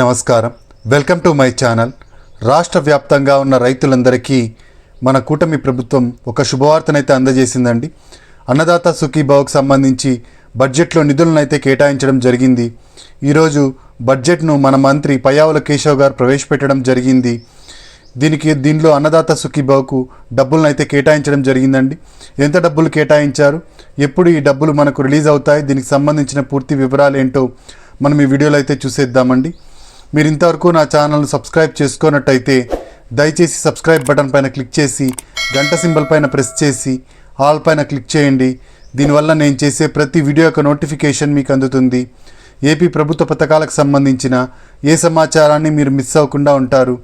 నమస్కారం. Welcome to my channel. రాష్ట్ర వ్యాప్తంగా ఉన్న రైతులందరికీ మన కూటమి ప్రభుత్వం ఒక శుభవార్తనైతే అందజేసిందండి. అన్నదాత సుఖీభావుకు సంబంధించి బడ్జెట్లో నిధులను అయితే కేటాయించడం జరిగింది. ఈరోజు బడ్జెట్ను మన మంత్రి పయ్యావుల కేశవ్ గారు ప్రవేశపెట్టడం జరిగింది. దీనికి దీనిలో అన్నదాత సుఖీభావకు డబ్బులను అయితే కేటాయించడం జరిగిందండి. ఎంత డబ్బులు కేటాయించారు? ఎప్పుడు ఈ డబ్బులు మనకు రిలీజ్ అవుతాయి? దీనికి సంబంధించిన పూర్తి వివరాలు ఏంటో మనం ఈ వీడియోలో అయితే చూసేద్దామండి. మీరు ఇంతవరకు నా ఛానల్ను సబ్స్క్రైబ్ చేసుకున్నట్టయితే దయచేసి సబ్స్క్రైబ్ బటన్ పైన క్లిక్ చేసి గంట సింబల్ పైన ప్రెస్ చేసి ఆల్ పైన క్లిక్ చేయండి. దీనివల్ల నేను చేసే ప్రతి వీడియో యొక్క నోటిఫికేషన్ మీకు అందుతుంది. ఏపీ ప్రభుత్వ పథకాలకు సంబంధించిన ఏ సమాచారాన్ని మీరు మిస్ అవ్వకుండా ఉంటారు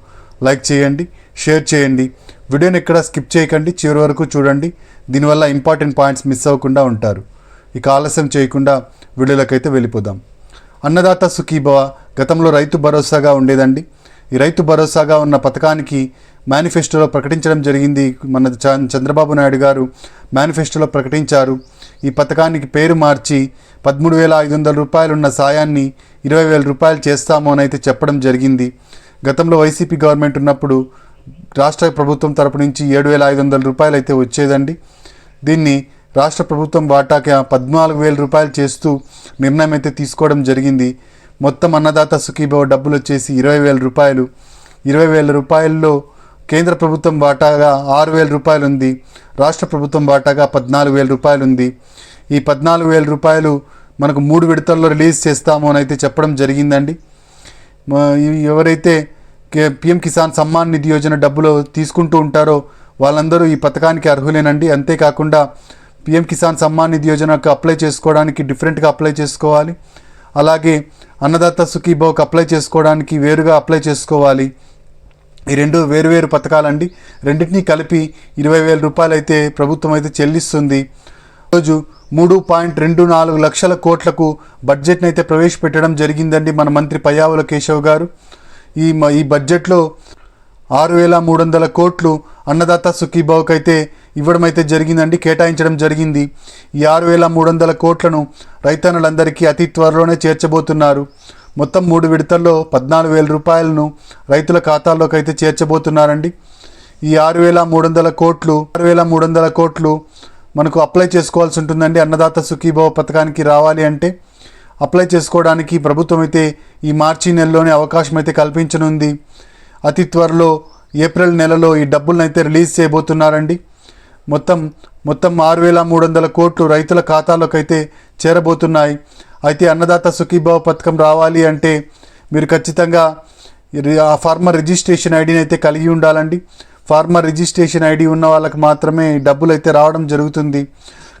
లైక్ చేయండి షేర్ చేయండి. వీడియోని ఎక్కడ స్కిప్ చేయకండి చివరి వరకు చూడండి. దీనివల్ల ఇంపార్టెంట్ పాయింట్స్ మిస్ అవ్వకుండా ఉంటారు. ఇక ఆలస్యం చేయకుండా వీడియోలకైతే వెళ్ళిపోదాం. అన్నదాత సుఖీభవ గతంలో రైతు భరోసాగా ఉండేదండి. ఈ రైతు భరోసాగా ఉన్న పథకానికి మేనిఫెస్టోలో ప్రకటించడం జరిగింది. మన చంద్రబాబు నాయుడు గారు మేనిఫెస్టోలో ప్రకటించారు. ఈ పథకానికి పేరు మార్చి పదమూడు వేల ఐదు వందల రూపాయలు ఉన్న సాయాన్ని ఇరవై వేల రూపాయలు చేస్తాము అని అయితే చెప్పడం జరిగింది. గతంలో వైసీపీ గవర్నమెంట్ ఉన్నప్పుడు రాష్ట్ర ప్రభుత్వం తరపు నుంచి ఏడు వేల ఐదు వందల రూపాయలు అయితే వచ్చేదండి. దీన్ని రాష్ట్ర ప్రభుత్వం వాటాకి పద్నాలుగు వేల రూపాయలు చేస్తూ నిర్ణయం అయితే తీసుకోవడం జరిగింది. మొత్తం అన్నదాత సుఖీభవ డబ్బులు వచ్చేసి ఇరవై వేల రూపాయలు. ఇరవై వేల రూపాయల్లో కేంద్ర ప్రభుత్వం వాటాగా ఆరు వేల రూపాయలు ఉంది. రాష్ట్ర ప్రభుత్వం వాటాగా పద్నాలుగు వేల రూపాయలు ఉంది. ఈ పద్నాలుగు వేల రూపాయలు మనకు మూడు విడతల్లో రిలీజ్ చేస్తాము అని అయితే చెప్పడం జరిగిందండి. ఎవరైతే కే- పిఎం కిసాన్ సమ్మాన్ నిధి యోజన డబ్బులు తీసుకుంటూ ఉంటారో వాళ్ళందరూ ఈ పథకానికి అర్హులేనండి. అంతేకాకుండా పిఎం కిసాన్ సమ్మాన్ నిధి యోజనకు అప్లై చేసుకోవడానికి డిఫరెంట్గా అప్లై చేసుకోవాలి. అలాగే అన్నదాత సుఖీభావ్కి అప్లై చేసుకోవడానికి వేరుగా అప్లై చేసుకోవాలి. ఈ రెండు వేరువేరు పథకాలండి. రెండింటినీ కలిపి ఇరవై వేల రూపాయలు అయితే ప్రభుత్వం అయితే చెల్లిస్తుంది. రోజు మూడు పాయింట్ రెండు నాలుగు లక్షల కోట్లకు బడ్జెట్ని అయితే ప్రవేశపెట్టడం జరిగిందండి మన మంత్రి పయ్యావుల కేశవ్ గారు. ఈ ఈ బడ్జెట్లో ఆరు వేల మూడు వందల కోట్లు అన్నదాత సుఖీభావ్కి అయితే ఇవ్వడం అయితే జరిగిందండి కేటాయించడం జరిగింది. ఈ ఆరు వేల మూడు వందల కోట్లను రైతన్నులందరికీ అతి త్వరలోనే చేర్చబోతున్నారు. మొత్తం మూడు విడతల్లో పద్నాలుగు వేల రూపాయలను రైతుల ఖాతాల్లోకి అయితే చేర్చబోతున్నారండి. ఈ ఆరు వేల మూడు వందల కోట్లు ఆరు వేల మూడు వందల కోట్లు మనకు అప్లై చేసుకోవాల్సి ఉంటుందండి. అన్నదాత సుఖీభావ పథకానికి రావాలి అంటే అప్లై చేసుకోవడానికి ప్రభుత్వం అయితే ఈ మార్చి నెలలోనే అవకాశం అయితే కల్పించనుంది. అతి త్వరలో ఏప్రిల్ నెలలో ఈ డబ్బులను అయితే రిలీజ్ చేయబోతున్నారండి. మొత్తం మొత్తం ఆరు వేల మూడు వందల కోట్లు రైతుల ఖాతాలోకి అయితే చేరబోతున్నాయి. అయితే అన్నదాత సుఖీభావ పథకం రావాలి అంటే మీరు ఖచ్చితంగా ఆ ఫార్మర్ రిజిస్ట్రేషన్ ఐడిని అయితే కలిగి ఉండాలండి. ఫార్మర్ రిజిస్ట్రేషన్ ఐడి ఉన్న వాళ్ళకి మాత్రమే డబ్బులు అయితే రావడం జరుగుతుంది.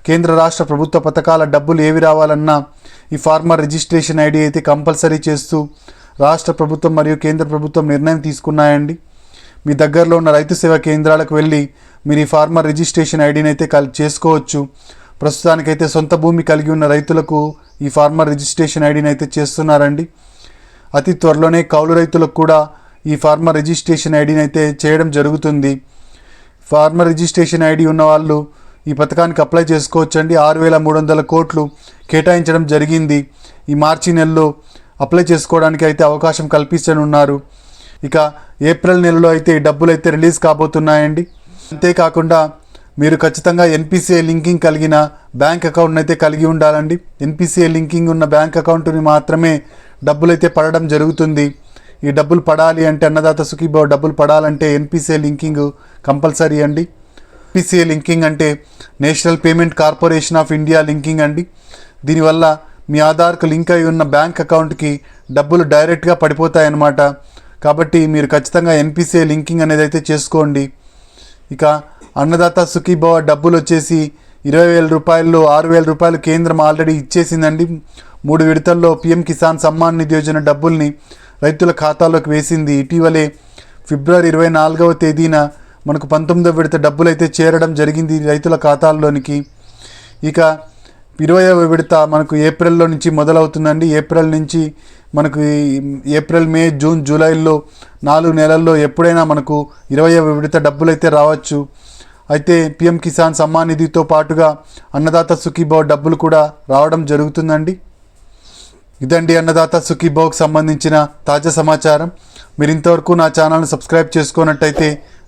కేంద్ర రాష్ట్ర ప్రభుత్వ పథకాల డబ్బులు ఏవి రావాలన్నా ఈ ఫార్మర్ రిజిస్ట్రేషన్ ఐడి అయితే కంపల్సరీ చేస్తూ రాష్ట్ర ప్రభుత్వం మరియు కేంద్ర ప్రభుత్వం నిర్ణయం తీసుకున్నాయండి. మీ దగ్గరలో ఉన్న రైతు సేవా కేంద్రాలకు వెళ్ళి మీరు ఈ ఫార్మర్ రిజిస్ట్రేషన్ ఐడిని అయితే కల్ చేసుకోవచ్చు. ప్రస్తుతానికైతే సొంత భూమి కలిగి ఉన్న రైతులకు ఈ ఫార్మర్ రిజిస్ట్రేషన్ ఐడిని అయితే చేస్తున్నారండి. అతి త్వరలోనే కౌలు రైతులకు కూడా ఈ ఫార్మర్ రిజిస్ట్రేషన్ ఐడిని అయితే చేయడం జరుగుతుంది. ఫార్మర్ రిజిస్ట్రేషన్ ఐడి ఉన్న వాళ్ళు ఈ పథకానికి అప్లై చేసుకోవచ్చండి. ఆరు వేల మూడు వందల కోట్లు కేటాయించడం జరిగింది. ఈ మార్చి నెలలో అప్లై చేసుకోవడానికి అయితే అవకాశం కల్పించనున్నారు. ఇక ఏప్రిల్ నెలలో అయితే ఈ డబ్బులు అయితే రిలీజ్ కాబోతున్నాయండి. అంతేకాకుండా మీరు ఖచ్చితంగా ఎన్పిసిఐ లింకింగ్ కలిగిన బ్యాంక్ అకౌంట్ అయితే కలిగి ఉండాలండి. ఎన్పిసిఐ లింకింగ్ ఉన్న బ్యాంక్ అకౌంట్ని మాత్రమే డబ్బులు అయితే పడడం జరుగుతుంది. ఈ డబ్బులు పడాలి అంటే అన్నదాత సుఖీభావ డబ్బులు పడాలంటే ఎన్పిసిఐ లింకింగ్ కంపల్సరీ అండి. ఎన్పిసిఐ లింకింగ్ అంటే national payment corporation of India linking అండి. దీనివల్ల మీ ఆధార్కు లింక్ అయి ఉన్న బ్యాంక్ అకౌంట్కి డబ్బులు డైరెక్ట్గా పడిపోతాయన్నమాట. కాబట్టి మీరు ఖచ్చితంగా ఎన్పిసిఐ లింకింగ్ అనేది అయితే చేసుకోండి. ఇక అన్నదాత సుఖీభవ డబ్బులు వచ్చేసి ఇరవై వేల రూపాయలు ఆరు వేల రూపాయలు కేంద్రం ఆల్రెడీ ఇచ్చేసిందండి. మూడు విడతల్లో పిఎం కిసాన్ సమ్మాన్ నిధి యోజన డబ్బుల్ని రైతుల ఖాతాలోకి వేసింది. ఇటీవలే ఫిబ్రవరి ఇరవై నాలుగవ తేదీన మనకు పంతొమ్మిదవ విడత డబ్బులు అయితే చేరడం జరిగింది రైతుల ఖాతాల్లోనికి. ఇక ఇరవైవ విడత మనకు ఏప్రిల్లో నుంచి మొదలవుతుందండి. ఏప్రిల్ నుంచి మనకు ఏప్రిల్ మే జూన్ జూలైలో నాలుగు నెలల్లో ఎప్పుడైనా మనకు ఇరవైవ విడత డబ్బులు అయితే రావచ్చు. అయితే పిఎం కిసాన్ సమ్మాన్ నిధితో పాటుగా అన్నదాత సుఖీభావ్ డబ్బులు కూడా రావడం జరుగుతుందండి. ఇదండి అన్నదాత సుఖీభావ్కి సంబంధించిన తాజా సమాచారం. మీరు ఇంతవరకు నా ఛానల్ని సబ్స్క్రైబ్ చేసుకున్నట్టయితే